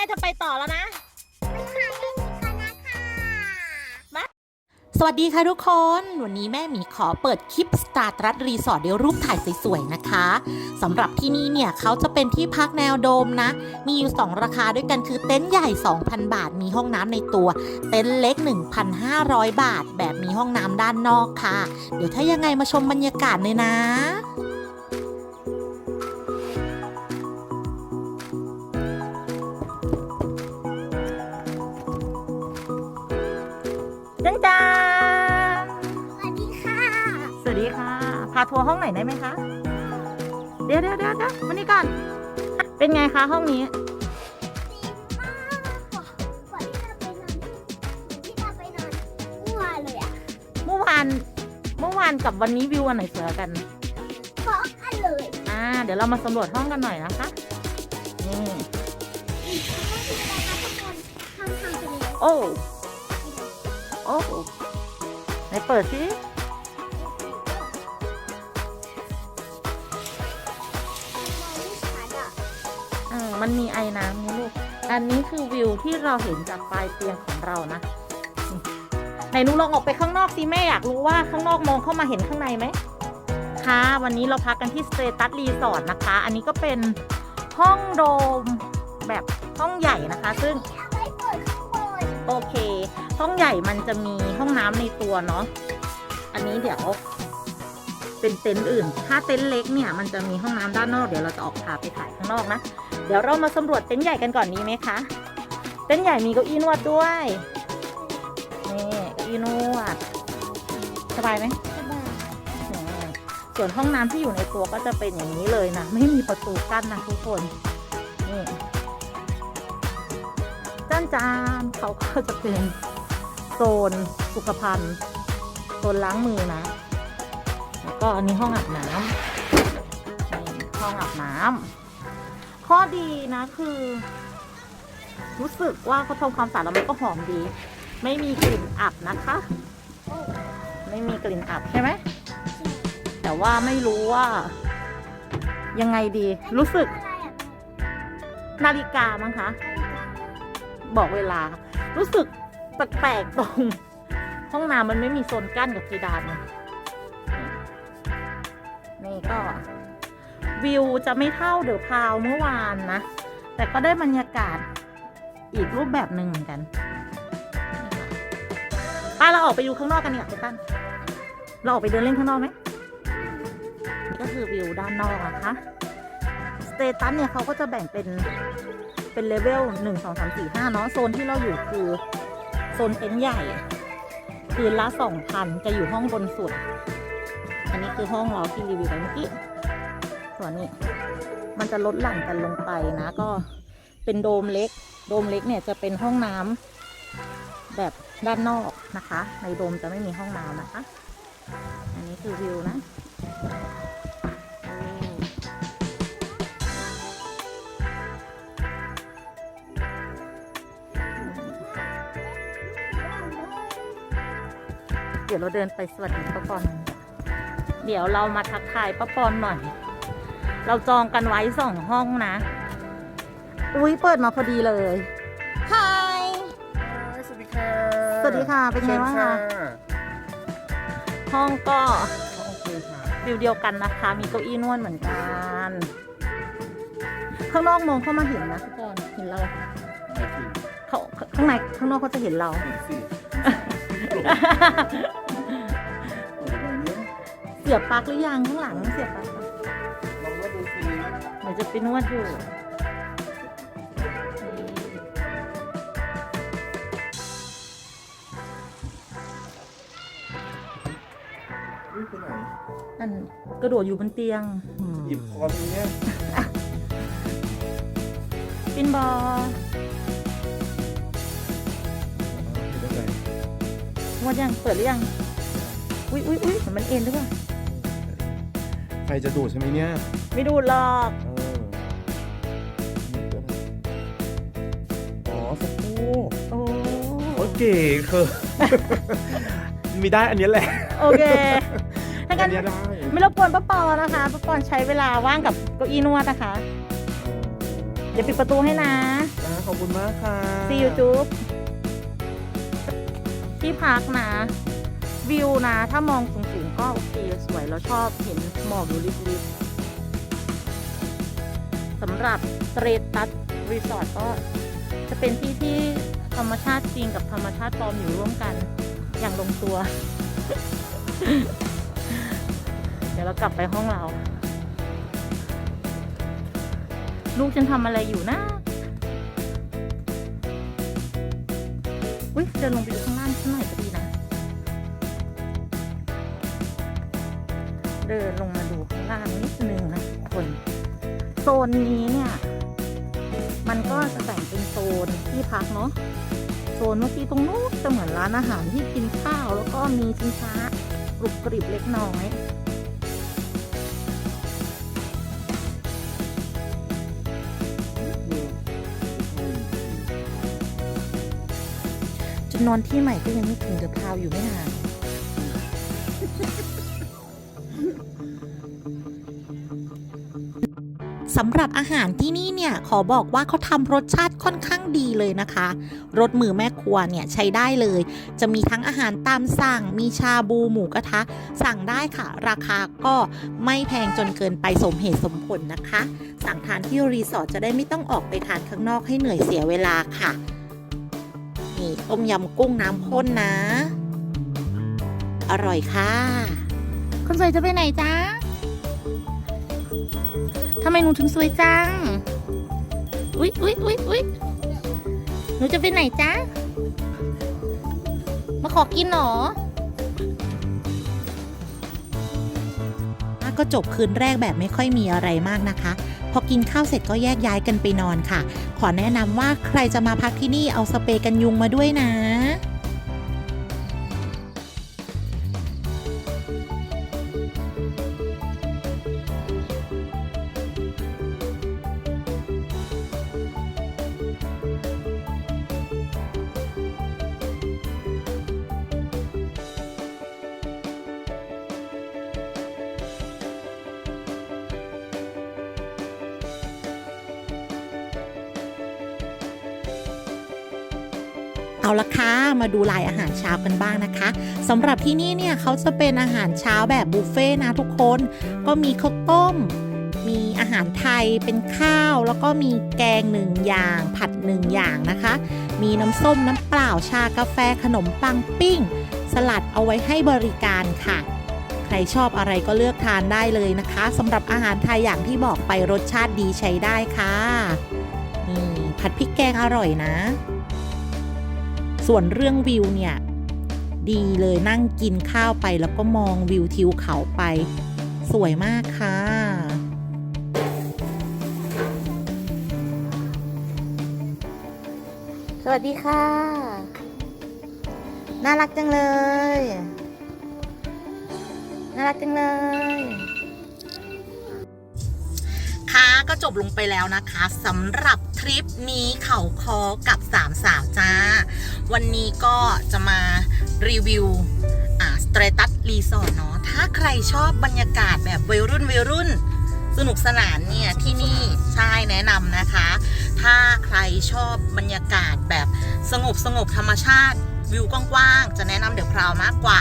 ม่จะไปต่อแล้วนะสวัสดีค่ะทุกคน วันนี้แม่หมีขอเปิดคลิปสตาร์ทรัดรีสอร์ทด้วยรูปถ่ายสวยๆนะคะสำหรับที่นี่เนี่ยเขาจะเป็นที่พักแนวโดมนะ มีอยู่ 2 ราคาด้วยกันคือเต็นท์ใหญ่ 2,000 บาท มีห้องน้ำในตัว เต็นท์เล็ก 1,500 บาท แบบมีห้องน้ำด้านนอกค่ะ เดี๋ยวถ้ายังไงมาชมบรรยากาศเลยนะาทัวร์ห้องไหนอยได้ไหมคะ เดี๋ยวเดี๋ยวเดี๋ยวเดี๋ยวมานี่ก่อน เป็นไงคะห้องนี้ดีมากกว่าที่เราไปนอนที่เราไปนอนเมื่อวานเลยอะเมื่อวาน เมื่อวานกับวันนี้วิวอันไหนสวยกว่ากันเพราะกันเลยอ่า เดี๋ยวเรามาสำรวจห้องกันหน่อยนะคะ นี่ทำทำไปเลยโอ้ โอ้ไหนเปิดสิ มันมีไอ้น้ำนี่ลูก อันนี้คือวิวที่เราเห็นจากปลายเตียงของเรานะไหนนูลองออกไปข้างนอกสิแม่อยากรู้ว่าข้างนอกมองเข้ามาเห็นข้างในไหมค่ะวันนี้เราพักกันที่สเตตัสรีสอร์ทนะคะ อันนี้ก็เป็นห้องโดมแบบห้องใหญ่นะคะ ซึ่งโอเค ห้องใหญ่มันจะมีห้องน้ำในตัวเนาะอันนี้เดี๋ยวเป็นเต็นท์อื่น ถ้าเต็นท์เล็กเนี่ย มันจะมีห้องน้ำด้านนอก เดี๋ยวเราจะออกพาไปถ่ายข้างนอกนะ เดี๋ยวเรามาสำรวจเต็นท์ใหญ่กันก่อนดีไหมคะ เต็นท์ใหญ่มีเก้าอี้นวดด้วย นี่เก้าอี้นวด สบายไหมสบายอืมส่วนห้องน้ำที่อยู่ในตัวก็จะเป็นอย่างนี้เลยนะ ไม่มีประตูกั้นนะทุกคน นี่จานจานๆเขาก็จะเป็นโซนสุขภัณฑ์โซนล้างมือนะ แล้วก็อันนี้ห้องอาบน้ำนี่ห้องอาบน้ำ ข้อดีนะคือ รู้สึกว่าเขาทำความสะอาดแล้วมันก็หอมดี ไม่มีกลิ่นอับนะคะ ไม่มีกลิ่นอับใช่ไหม แต่ว่าไม่รู้ว่า ยังไงดี รู้สึก นาฬิกามั้งคะ บอกเวลา รู้สึกแปลกๆตรง ห้องน้ำมันไม่มีโซนกั้นกับเพดานนี่ก็ วิวจะไม่เท่าเดอะพาวเมื่อวานนะ แต่ก็ได้บรรยากาศอีกรูปแบบหนึ่งเหมือนกันป้าเราออกไปดูข้างนอกกันเนี่ยไปตั้นเราออกไปเดินเล่นข้างนอกไหมนี่ก็คือวิวด้านนอกนะคะสเตตัสเนี่ยเขาก็จะแบ่งเป็นเป็นเลเวลหนึ่งสองสามสี่ห้าเนาะโซนที่เราอยู่คือโซนเต็นท์ใหญ่ คืนละสองพันจะอยู่ห้องบนสุด อันนี้คือห้องเราที่รีวิวไปเมื่อกี้ ส่วนนี้ มันจะลดหลั่นกันลงไปนะ ก็เป็นโดมเล็ก โดมเล็กเนี่ยจะเป็นห้องน้ำแบบด้านนอกนะคะ ในโดมจะไม่มีห้องน้ำนะคะ อันนี้คือวิวนะเดี๋ยวเราเดินไปสวัสดีป้าปอน เดี๋ยวเรามาทักทายป้าปอนหน่อย เราจองกันไว้สองห้องนะ อุ้ยเปิดมาพอดีเลยฮายสวัสดีค่ะสวัสดีค่ะเป็นไงบ้างเชิญคะค่ะห้องก็โอเคค่ะวิวเดียวกันนะคะ มีเก้าอี้นวดเหมือนกัน ข้างนอกมองเข้ามาเห็นนะทุกคนเห็นเราไปสิเขาข้างในข้างนอกเขาจะเห็นเราไปสิเปิดอย่างนี้เสียบปลั๊กหรือยังข้างหลังเสียบปลั๊ก ดี๋ยวจะไปนวดอยู่นี่คือไหนนั่นกระโดดอยู่บนเตียงหยิบคอนเนี้ยปินบอลอยู่ตรงไหนนวดยังเปิดหรือยัง อุ้ยอุ้ยอุ้ยเห็นมันเอ็นหรือเปล่า ใครจะดูดใช่ไหมเนี่ย ไม่ดูหรอก เอ โอเคคือมีได้อันนี้แหละ โอเคถ้าอังั้นนเนี้ยได้ไม่รบกวนป้าปอนะคะป้าปอนใช้เวลาว่างกับเก้าอี้นวดนะคะ เดี๋ยวดี๋ยวปิดประตูให้นะ อ่าขอบคุณมากค่ะ see you จุ๊บที่พักนะ วิวนะ ถ้ามองสูงๆก็โอเค สวยแล้วชอบเห็นหมอกอยู่ริบๆสำหรับเตรตัสรีสอร์ทก็จะเป็นที่ที่ ธรรมชาติจริงกับธรรมชาติปลอมอยู่ร่วมกันอย่างลงตัว เดี๋ยวเรากลับไปห้องเรา ลูกฉันทำอะไรอยู่นะอุ้ยเดินลงไปดูข้างล่างสักหน่อยก็ดีนะ เดินลงมาดูข้างล่างนิดนึงนะคน โซนนี้เนี่ย มันก็จะแบ่งเป็นโซนที่พักเนาะโซนเมื่อกี้ตรงนู้นจะเหมือนร้านอาหารที่กินข้าว แล้วก็มีชิงช้ากรุบกริบเล็กน้อยจะนอนที่ใหม่ก็ยังไม่ถึงเดอะพาวอยู่ไม่นาน สำหรับอาหารที่นี่เนี่ยขอบอกว่าเขาทำรสชาติค่อนข้างดีเลยนะคะ รสมือแม่ครัวเนี่ยใช้ได้เลย จะมีทั้งอาหารตามสั่ง มีชาบูหมูกระทะ สั่งได้ค่ะ ราคาก็ไม่แพงจนเกินไปสมเหตุสมผลนะคะ สั่งทานที่รีสอร์ทจะได้ไม่ต้องออกไปทานข้างนอกให้เหนื่อยเสียเวลาค่ะนี่ต้มยำกุ้งน้ำข้นนะ อร่อยค่ะ คนสวยจะไปไหนจ๊ะ ทำไมหนูถึงสวยจัง อุ๊ยอุ๊ยอุ๊ยอุ๊ยหนูจะไปไหนจ๊ะ มาขอกินหนอก็จบคืนแรกแบบไม่ค่อยมีอะไรมากนะคะ พอกินข้าวเสร็จก็แยกย้ายกันไปนอนค่ะ ขอแนะนำว่าใครจะมาพักที่นี่เอาสเปรย์กันยุงมาด้วยนะ เอาละค่ะมาดูลายอาหารเช้ากันบ้างนะคะสำหรับที่นี่เนี่ยเขาจะเป็นอาหารเช้าแบบบุฟเฟ่นะทุกคนก็มีข้าวต้ม มีอาหารไทยเป็นข้าว แล้วก็มีแกงหนึ่งอย่าง ผัดหนึ่งอย่างนะคะ มีน้ำส้มน้ำเปล่าชากาแฟขนมปังปิ้ง สลัดเอาไว้ให้บริการค่ะใครชอบอะไรก็เลือกทานได้เลยนะคะสำหรับอาหารไทยอย่างที่บอกไปรสชาติดีใช้ได้ค่ะนี่ผัดพริกแกงอร่อยนะ ส่วนเรื่องวิวเนี่ย ดีเลยนั่งกินข้าวไปแล้วก็มองวิวทิวเขาไป สวยมากค่ะสวัสดีค่ะ น่ารักจังเลย น่ารักจังเลย จบลงไปแล้วนะคะสำหรับทริปนี้เขาคอกับสามสาวจ้า วันนี้ก็จะมารีวิวอ่าสเตรตัสรีสอร์ทเนาะถ้าใครชอบบรรยากาศแบบวัยรุ่นวัยรุ่น สนุกสนานเนี่ย ที่นี่ใช่แนะนำนะคะ ถ้าใครชอบบรรยากาศแบบสงบสงบธรรมชาติวิวกว้างๆ จะแนะนำเดี๋ยวพราวมากกว่า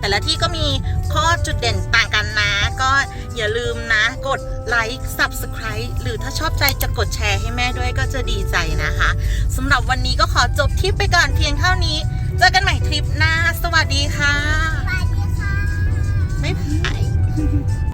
แต่ละที่ก็มีข้อจุดเด่นต่างกันนะ ก็อย่าลืมนะ กดไลค์ Subscribe หรือถ้าชอบใจจะกดแชร์ให้แม่ด้วยก็จะดีใจนะคะสำหรับวันนี้ก็ขอจบทริปไปก่อนเพียงเท่านี้ เจอกันใหม่ทริปหน้า สวัสดีค่ะ สวัสดีค่ะบ๊ายบาย